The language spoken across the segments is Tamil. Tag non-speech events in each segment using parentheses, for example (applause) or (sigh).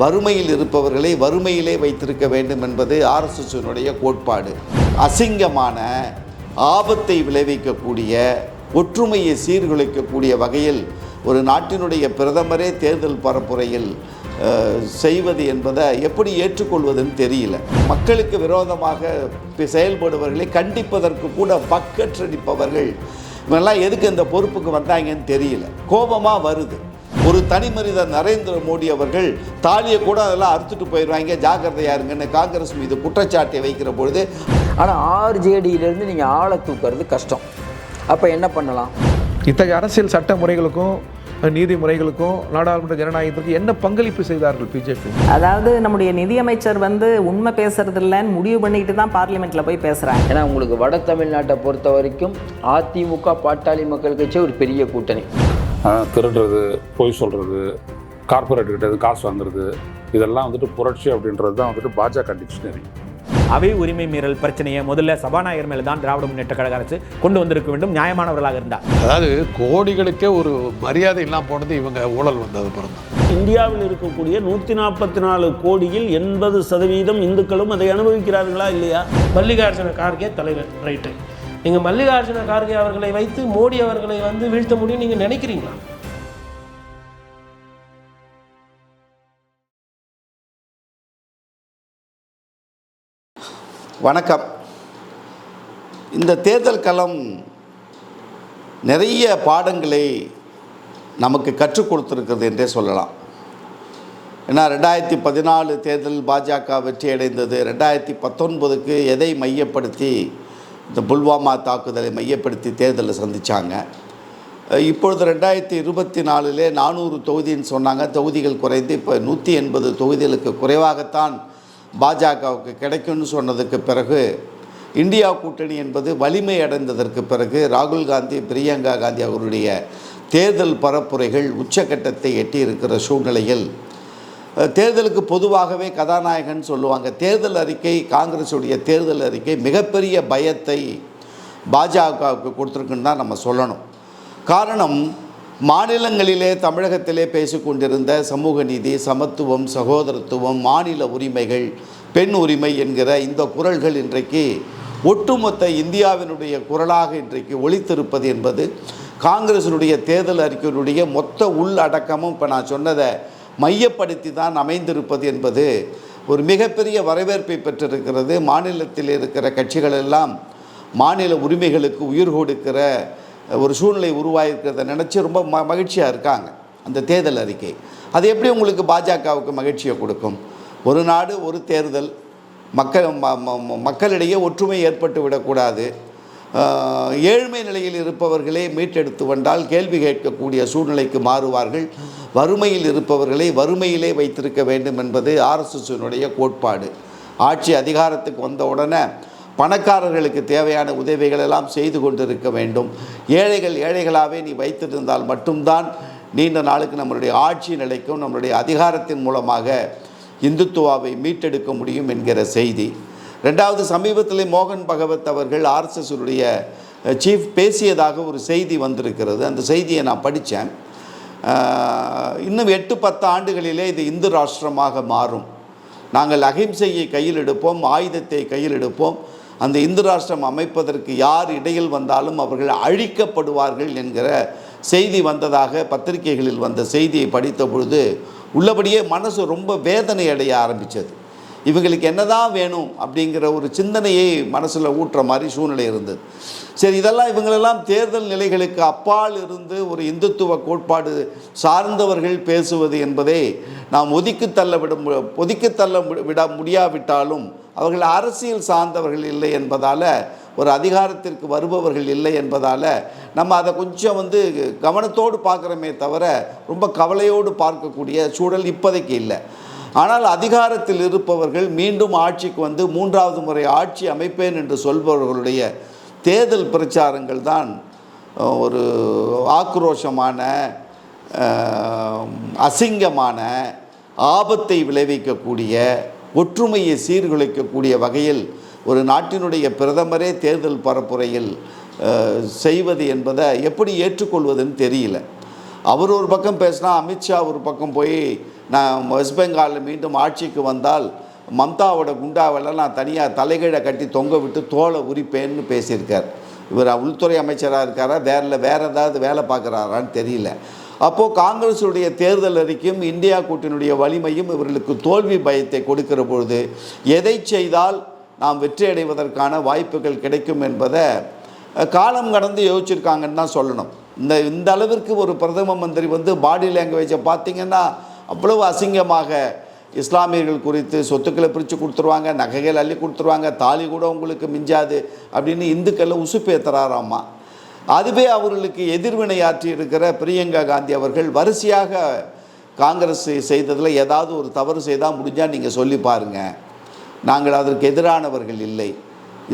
வறுமையில் இருப்பவர்களை வறுமையிலே வைத்திருக்க வேண்டும் என்பது ஆர்எஸ்எஸ்னுடைய கோட்பாடு. அசிங்கமான ஆபத்தை விளைவிக்கக்கூடிய ஒற்றுமையை சீர்குலைக்கக்கூடிய வகையில் ஒரு நாட்டினுடைய பிரதமரே தேர்தல் பரப்புரையில் செய்வது என்பதை எப்படி ஏற்றுக்கொள்வதுன்னு தெரியல. மக்களுக்கு விரோதமாக செயல்படுபவர்களை கண்டிப்பதற்கு கூட பக்கற்றடிப்பவர்கள். இவங்கெல்லாம் எதுக்கு இந்த பொறுப்புக்கு வந்தாங்கன்னு தெரியல. கோபமாக வருது. ஒரு தனி மனிதர் நரேந்திர மோடி அவர்கள் தாலியை கூட அதெல்லாம் அறுத்துட்டு போயிடுவாங்க ஜாக்கிரதையா இருங்கன்னு காங்கிரஸ் மீது குற்றச்சாட்டை வைக்கிற பொழுது ஆனால் ஆர்ஜேடியிலேருந்து நீங்கள் ஆளை தூக்குறது கஷ்டம். அப்போ என்ன பண்ணலாம்? இத்தகைய அரசியல் சட்ட முறைகளுக்கும் நீதிமுறைகளுக்கும் நாடாளுமன்ற ஜனநாயகத்திற்கு என்ன பங்களிப்பு செய்தார்கள் பிஜேபி? அதாவது நம்முடைய நிதியமைச்சர் வந்து உண்மை பேசுறது இல்லைன்னு முடிவு பண்ணிட்டு தான் பார்லிமெண்ட்ல போய் பேசுறாங்க. ஏன்னா உங்களுக்கு வட தமிழ்நாட்டை பொறுத்த வரைக்கும் அதிமுக பாட்டாளி மக்கள் கட்சி ஒரு பெரிய கூட்டணி. திருடுறது பொய் சொல்கிறது கார்ப்பரேட் கிட்ட இருந்து காசு வாங்குறது இதெல்லாம் வந்துட்டு புரட்சி அப்படின்றது தான் வந்துட்டு பாஜக டிக்ஷனரி அவை உரிமை மீறல் பிரச்சனையை முதல்ல சபாநாயகர் மேல தான் திராவிட முன்னேற்ற கழக அரசு கொண்டு வந்திருக்க வேண்டும் நியாயமானவர்களாக இருந்தார் அதாவது கோடிகளுக்கே ஒரு மரியாதை இல்லாமல் போனது இவங்க ஊழல் வந்தது பிறந்தான் இந்தியாவில் இருக்கக்கூடிய நூற்றி நாற்பத்தி நாலு கோடியில் எண்பது சதவீதம் இந்துக்களும் அதை அனுபவிக்கிறார்களா இல்லையா? மல்லிகார்ஜுன கார்கே தலைவர் ரைட்டு. நீங்கள் மல்லிகார்ஜுன கார்கே அவர்களை வைத்து மோடி அவர்களை வந்து வீழ்த்த முடியும் நீங்கள் நினைக்கிறீங்களா? வணக்கம். இந்த தேர்தல் களம் நிறைய பாடங்களை நமக்கு கற்றுக் கொடுத்துருக்கிறது என்றே சொல்லலாம். ஏன்னா ரெண்டாயிரத்தி பதினாலு தேர்தல் பாஜக வெற்றி அடைந்தது ரெண்டாயிரத்தி பத்தொன்பதுக்கு எதை மையப்படுத்தி இந்த புல்வாமா தாக்குதலை மையப்படுத்தி தேர்தலை சந்தித்தாங்க இப்பொழுது ரெண்டாயிரத்தி இருபத்தி நாலிலே நானூறு தொகுதின்னு சொன்னாங்க. தொகுதிகள் குறைந்து இப்போ நூற்றி எண்பது தொகுதிகளுக்கு குறைவாகத்தான் பாஜகவுக்கு கிடைக்கும்னு சொன்னதுக்கு பிறகு இந்தியா கூட்டணி என்பது வலிமை அடைந்ததற்கு பிறகு ராகுல் காந்தி பிரியங்கா காந்தி அவருடைய தேர்தல் பரப்புரைகள் உச்சக்கட்டத்தை எட்டியிருக்கிற சூழ்நிலையில் தேர்தலுக்கு பொதுவாகவே கதாநாயகன் சொல்லுவாங்க. தேர்தல் அறிக்கை காங்கிரஸுடைய தேர்தல் அறிக்கை மிகப்பெரிய பயத்தை பாஜகவுக்கு கொடுத்துருக்குன்னு தான் நம்ம சொல்லணும். காரணம் மாநிலங்களிலே தமிழகத்திலே பேசிக்கொண்டிருந்த சமூக நீதி சமத்துவம் சகோதரத்துவம் மாநில உரிமைகள் பெண் உரிமை என்கிற இந்த குரல்கள் இன்றைக்கு ஒட்டுமொத்த இந்தியாவினுடைய குரலாக இன்றைக்கு ஒழித்திருப்பது என்பது காங்கிரசினுடைய தேர்தல் அறிக்கையினுடைய மொத்த உள்ளடக்கமும் இப்போ நான் சொன்னதை மையப்படுத்தி தான் அமைந்திருப்பது என்பது ஒரு மிகப்பெரிய வரவேற்பை பெற்றிருக்கிறது. மாநிலத்தில் இருக்கிற கட்சிகள் எல்லாம் மாநில உரிமைகளுக்கு உயிர் கொடுக்கிற ஒரு சூழ்நிலை உருவாகிருக்கிறத நினச்சி ரொம்ப ம மகிழ்ச்சியாக இருக்காங்க அந்த தேர்தல் அறிக்கை. அது எப்படி உங்களுக்கு பாஜகவுக்கு மகிழ்ச்சியை கொடுக்கும்? ஒரு நாடு ஒரு தேர்தல் மக்கள் ம- ம- மக்களிடையே ஒற்றுமை ஏற்பட்டு விடக்கூடாது. ஏழ்மை நிலையில் இருப்பவர்களே மீட்டெடுத்து வந்தால் கேள்வி கேட்கக்கூடிய சூழ்நிலைக்கு மாறுவார்கள். வறுமையில் இருப்பவர்களை வறுமையிலே வைத்திருக்க வேண்டும் என்பது ஆர்எஸ்எஸ்னுடைய கோட்பாடு. ஆட்சி அதிகாரத்துக்கு வந்த உடனே பணக்காரர்களுக்கு தேவையான உதவிகள் எல்லாம் செய்து கொண்டிருக்க வேண்டும். ஏழைகள் ஏழைகளாகவே நீ வைத்திருந்தால் மட்டும்தான் நீண்ட நாளுக்கு நம்மளுடைய ஆட்சி நிலைக்கும் நம்மளுடைய அதிகாரத்தின் மூலமாக இந்துத்துவாவை மீட்டெடுக்க முடியும் என்கிற செய்தி. ரெண்டாவது சமீபத்தில் மோகன் பகவத் அவர்கள் ஆர்எஸ்எஸ்னுடைய சீஃப் பேசியதாக ஒரு செய்தி வந்திருக்கிறது. அந்த செய்தியை நான் படித்தேன். இன்னும் எட்டு பத்து ஆண்டுகளிலே இது இந்து ராஷ்டிரமாக மாறும். நாங்கள் அகிம்சையை கையில் எடுப்போம் ஆயுதத்தை கையில் எடுப்போம். அந்த இந்து ராஷ்டிரம் அமைப்பதற்கு யார் இடையில் வந்தாலும் அவர்கள் அழிக்கப்படுவார்கள் என்கிற செய்தி வந்ததாக பத்திரிகைகளில் வந்த செய்தியை படித்த பொழுது உள்ளபடியே மனசு ரொம்ப வேதனை அடைய ஆரம்பித்தது இவங்களுக்கு என்னதான் வேணும் அப்படிங்கிற ஒரு சிந்தனையை மனசில் ஊட்டுற மாதிரி சூழ்நிலை இருந்தது. சரி இதெல்லாம் இவங்களெல்லாம் தேர்தல் நிலைகளுக்கு அப்பால் இருந்து ஒரு இந்துத்துவ கோட்பாடு சார்ந்தவர்கள் பேசுவது என்பதை நாம் ஒதுக்கி தள்ள விட ஒதுக்கி தள்ள விட முடியாவிட்டாலும் அவர்கள் அரசியல் சார்ந்தவர்கள் இல்லை என்பதால் ஒரு அதிகாரத்திற்கு வருபவர்கள் இல்லை என்பதால் நம்ம அதை கொஞ்சம் வந்து கவனத்தோடு பார்க்குறோமே தவிர ரொம்ப கவலையோடு பார்க்கக்கூடிய சூழல் இப்போதைக்கு இல்லை. ஆனால் அதிகாரத்தில் இருப்பவர்கள் மீண்டும் ஆட்சிக்கு வந்து மூன்றாவது முறை ஆட்சி அமைப்பேன் என்று சொல்பவர்களுடைய தேர்தல் பிரச்சாரங்கள் தான் ஒரு ஆக்ரோஷமான அசிங்கமான ஆபத்தை விளைவிக்கக்கூடிய ஒற்றுமையை சீர்குலைக்கக்கூடிய வகையில் ஒரு நாட்டினுடைய பிரதமரே தேர்தல் பரப்புரையில் செய்வது என்பதை எப்படி ஏற்றுக்கொள்வதுன்னு தெரியல. அவர் ஒரு பக்கம் பேசினா அமித்ஷா ஒரு பக்கம் போய் நான் வெஸ்ட் பெங்காலில் மீண்டும் ஆட்சிக்கு வந்தால் மம்தாவோட குண்டாவெல்லாம் நான் தனியாக தலைகீழ கட்டி தொங்க விட்டு தோலை உரிப்பேன்னு பேசியிருக்கார். இவர் உள்துறை அமைச்சராக இருக்காரா வேற வேறு ஏதாவது வேலை பார்க்குறாரான்னு தெரியல. அப்போது காங்கிரஸுடைய தேர்தல் அறிக்கையும் இந்தியா கூட்டணியுடைய வலிமையும் இவர்களுக்கு தோல்வி பயத்தை கொடுக்கிற பொழுது எதை செய்தால் நாம் வெற்றி அடைவதற்கான வாய்ப்புகள் கிடைக்கும் என்பதை காலம் கடந்து யோசிச்சிருக்காங்கன்னு தான் சொல்லணும். இந்த இந்த அளவிற்கு ஒரு பிரதம மந்திரி வந்து பாடி லாங்குவேஜை பார்த்திங்கன்னா அவ்வளவு அசிங்கமாக இஸ்லாமியர்கள் குறித்து சொத்துக்களை பிரித்து கொடுத்துருவாங்க நகைகள் அள்ளி கொடுத்துருவாங்க தாலி கூட உங்களுக்கு மிஞ்சாது அப்படின்னு இந்துக்களை உசுப்பேத்துறாராம்மா அதுவே அவர்களுக்கு எதிர்வினையாற்றி இருக்கிற பிரியங்கா காந்தி அவர்கள் வரிசையாக காங்கிரஸ் செய்ததில் ஏதாவது ஒரு தவறு செய்தால் முடிஞ்சால் நீங்கள் சொல்லி பாருங்கள் நாங்கள் அதற்கு எதிரானவர்கள் இல்லை.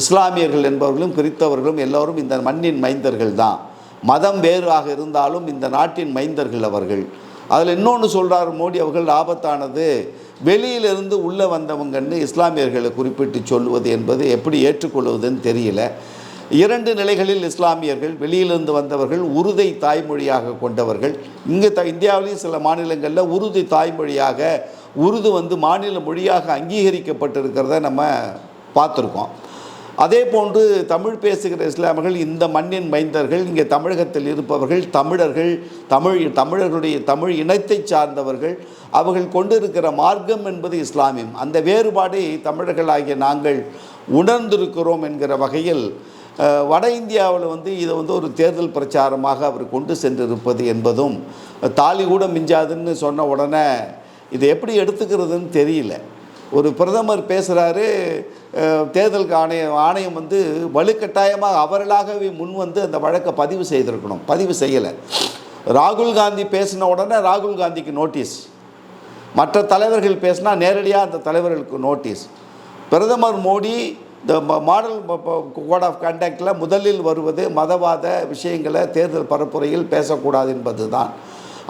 இஸ்லாமியர்கள் என்பவர்களும் கிறித்தவர்களும் எல்லோரும் இந்த மண்ணின் மைந்தர்கள் தான் மதம் வேறாக இருந்தாலும் இந்த நாட்டின் மைந்தர்கள் அவர்கள். அதில் இன்னொன்று சொல்கிறார் மோடி அவர்கள் ஆபத்தானது. வெளியிலிருந்து உள்ளே வந்தவங்கன்னு இஸ்லாமியர்களை குறிப்பிட்டு சொல்வது என்பது எப்படி ஏற்றுக்கொள்வதுன்னு தெரியல. இரண்டு நிலைகளில் இஸ்லாமியர்கள் வெளியிலிருந்து வந்தவர்கள் உருதை தாய்மொழியாக கொண்டவர்கள். இங்கே த இந்தியாவிலேயும் சில மாநிலங்களில் உருது தாய்மொழியாக உருது வந்து மாநில மொழியாக அங்கீகரிக்கப்பட்டிருக்கிறத நம்ம பார்த்துருக்கோம். அதே போன்று தமிழ் பேசுகிற இஸ்லாமர்கள் இந்த மண்ணின் மைந்தர்கள் இங்கே தமிழகத்தில் இருப்பவர்கள் தமிழர்கள் தமிழ் தமிழர்களுடைய தமிழ் இனத்தை சார்ந்தவர்கள் அவர்கள் கொண்டிருக்கிற மார்க்கம் என்பது இஸ்லாமியம். அந்த வேறுபாடை தமிழர்களாகிய நாங்கள் உணர்ந்திருக்கிறோம் என்கிற வகையில் வட இந்தியாவில் வந்து இதை வந்து ஒரு தேர்தல் பிரச்சாரமாக அவர் கொண்டு சென்றிருப்பது என்பதும் தாலி கூட மிஞ்சாதுன்னு சொன்ன உடனே இதை எப்படி எடுத்துக்கிறதுன்னு தெரியல. ஒரு பிரதமர் பேசுகிறாரு தேர்தல் ஆணையம் ஆணையம் வந்து வலுக்கட்டாயமாக அவர்களாகவே முன் வந்து அந்த வழக்கை பதிவு செய்திருக்கணும். பதிவு செய்யலை. ராகுல் காந்தி பேசின உடனே ராகுல் காந்திக்கு நோட்டீஸ் மற்ற தலைவர்கள் பேசினா நேரடியாக அந்த தலைவர்களுக்கு நோட்டீஸ் பிரதமர் மோடி இந்த மாடல் கோட் ஆஃப் கண்டக்டில் முதலில் வருவது மதவாத விஷயங்களை தேர்தல் பரப்புரையில் பேசக்கூடாது என்பது தான்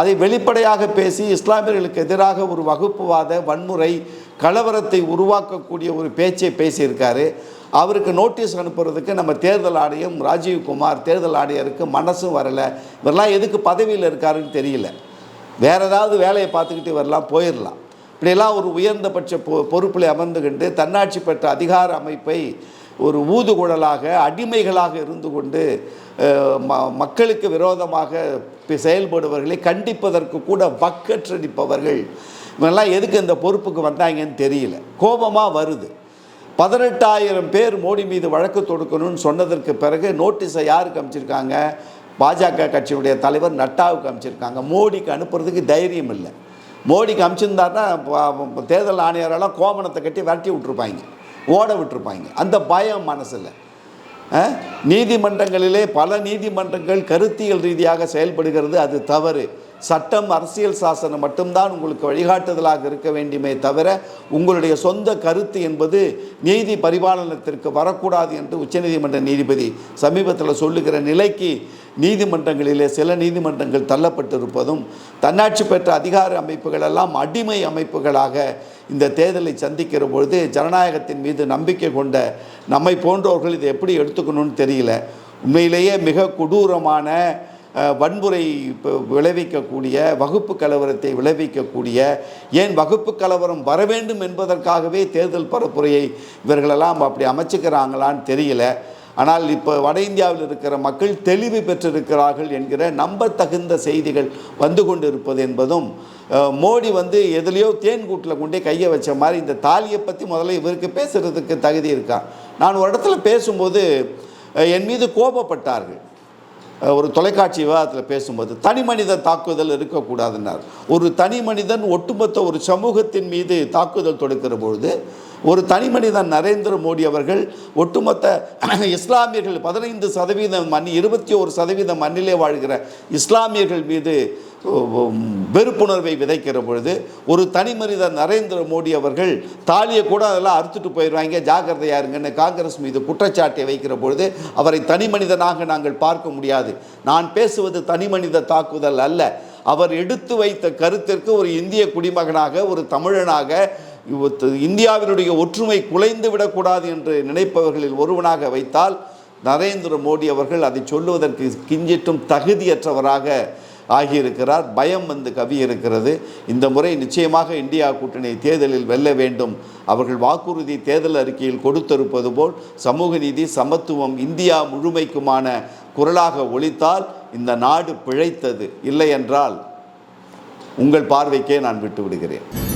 அதை வெளிப்படையாக பேசி இஸ்லாமியர்களுக்கு எதிராக ஒரு வகுப்புவாத வன்முறை கலவரத்தை உருவாக்கக்கூடிய ஒரு பேச்சை பேசியிருக்காரு. அவருக்கு நோட்டீஸ் அனுப்புறதுக்கு நம்ம தேர்தல் ஆணையம் ராஜீவ்குமார் தேர்தல் ஆணையருக்கு மனசும் வரலை. இவரெல்லாம் எதுக்கு பதவியில் இருக்காருன்னு தெரியல. வேறு ஏதாவது வேலையை பார்த்துக்கிட்டு இவரெல்லாம் போயிடலாம் இப்படியெல்லாம் ஒரு உயர்ந்தபட்ச பொ பொறுப்பில் அமர்ந்துகிட்டு தன்னாட்சி பெற்ற அதிகார அமைப்பை ஒரு ஊதுகுழலாக அடிமைகளாக இருந்து கொண்டு மக்களுக்கு விரோதமாக செயல்படுபவர்களை கண்டிப்பதற்கு கூட வக்கற்றடிப்பவர்கள். இவெல்லாம் எதுக்கு இந்த பொறுப்புக்கு வந்தாங்கன்னு தெரியல. கோபமாக வருது. பதினெட்டாயிரம் பேர் மோடி மீது வழக்கு தொடுக்கணும்னு சொன்னதற்கு பிறகு நோட்டீஸை யாருக்கு அமைச்சிருக்காங்க? பாஜக கட்சியுடைய தலைவர் நட்டாவுக்கு அமைச்சிருக்காங்க. மோடிக்கு அனுப்புறதுக்கு தைரியம் இல்லை. மோடிக்கு அமைச்சிருந்தாருன்னா தேர்தல் ஆணையரெல்லாம் கோமணத்தை கட்டி விரட்டி விட்டுருப்பாங்க. ஓட விட்டுருப்பாங்க. அந்த பயம் மனசில். நீதிமன்றங்களிலே பல நீதிமன்றங்கள் கருத்தியல் ரீதியாக செயல்படுகிறது அது தவறு. சட்டம் அரசியல் சாசனம் மட்டும்தான் உங்களுக்கு வழிகாட்டுதலாக இருக்க வேண்டுமே தவிர உங்களுடைய சொந்த கருத்து என்பது நீதி பரிபாலனத்திற்கு வரக்கூடாது என்று உச்சநீதிமன்ற நீதிபதி சமீபத்தில் சொல்லுகிற நிலைக்கு நீதிமன்றங்களிலே சில நீதிமன்றங்கள் தள்ளப்பட்டிருப்பதும் தன்னாட்சி பெற்ற அதிகார அமைப்புகள் எல்லாம் அடிமை அமைப்புகளாக இந்த தேர்தலை சந்திக்கிற பொழுது ஜனநாயகத்தின் மீது நம்பிக்கை கொண்ட நம்மை போன்றவர்கள் இதை எப்படி எடுத்துக்கணும்னு தெரியல. உண்மையிலேயே மிக கொடூரமான வன்முறை விளைவிக்கக்கூடிய வகுப்பு கலவரத்தை விளைவிக்கக்கூடிய ஏன் வகுப்பு கலவரம் வர வேண்டும் என்பதற்காகவே தேர்தல் பரப்புரையை இவர்களெல்லாம் அப்படி அமைச்சுக்கிறாங்களான்னு தெரியல. ஆனால் இப்போ வட இந்தியாவில் இருக்கிற மக்கள் தெளிவு பெற்றிருக்கிறார்கள் என்கிற நம்பத்தகுந்த செய்திகள் வந்து கொண்டு இருப்பது என்பதும் மோடி வந்து எதுலேயோ தேன் கூட்டில் கொண்டே கையை வச்ச மாதிரி இந்த தாலியை பற்றி முதல்ல இவருக்கு பேசுகிறதுக்கு தகுதி இருக்கா? நான் ஒரு இடத்துல பேசும்போது என் மீது கோபப்பட்டார்கள். ஒரு தொலைக்காட்சி விவாதத்தில் பேசும்போது தனி மனித தாக்குதல் இருக்கக்கூடாதுன்னார். ஒரு தனி மனிதன் ஒட்டுமொத்த ஒரு சமூகத்தின் மீது தாக்குதல் தொடுக்கிற பொழுது ஒரு தனி மனிதன் நரேந்திர மோடி அவர்கள் ஒட்டுமொத்த (clears throat) இஸ்லாமியர்கள் பதினைந்து சதவீதம் மண் இருபத்தி ஒரு சதவீதம் மண்ணிலே வாழ்கிற இஸ்லாமியர்கள் மீது வெறுப்புணர்வை விதைக்கிற பொழுது ஒரு தனி மனித நரேந்திர மோடி அவர்கள் தாலியை கூட அதெல்லாம் அறுத்துட்டு போயிடுவாங்க ஜாக்கிரதையா இருங்கன்னு காங்கிரஸ் மீது குற்றச்சாட்டை வைக்கிற பொழுது அவரை தனி மனிதனாக நாங்கள் பார்க்க முடியாது. நான் பேசுவது தனி மனித தாக்குதல் அல்ல. அவர் எடுத்து வைத்த கருத்திற்கு ஒரு இந்திய குடிமகனாக ஒரு தமிழனாக இந்தியாவினுடைய ஒற்றுமை குலைந்து விடக்கூடாது என்று நினைப்பவர்களில் ஒருவனாக வைத்தால் நரேந்திர மோடி அவர்கள் அதை சொல்லுவதற்கு கிஞ்சிட்டும் தகுதியற்றவராக ஆகியிருக்கிறார். பயம் வந்து கவி இருக்கிறது இந்த முறை நிச்சயமாக இந்தியா கூட்டணி தேர்தலில் வெல்ல வேண்டும். அவர்கள் வாக்குறுதி தேர்தல் அறிக்கையில் கொடுத்திருப்பது போல் சமூக நீதி சமத்துவம் இந்தியா முழுமைக்குமான குரலாக ஒழித்தால் இந்த நாடு பிழைத்தது. இல்லை என்றால் உங்கள் பார்வைக்கே நான் விட்டு விடுகிறேன்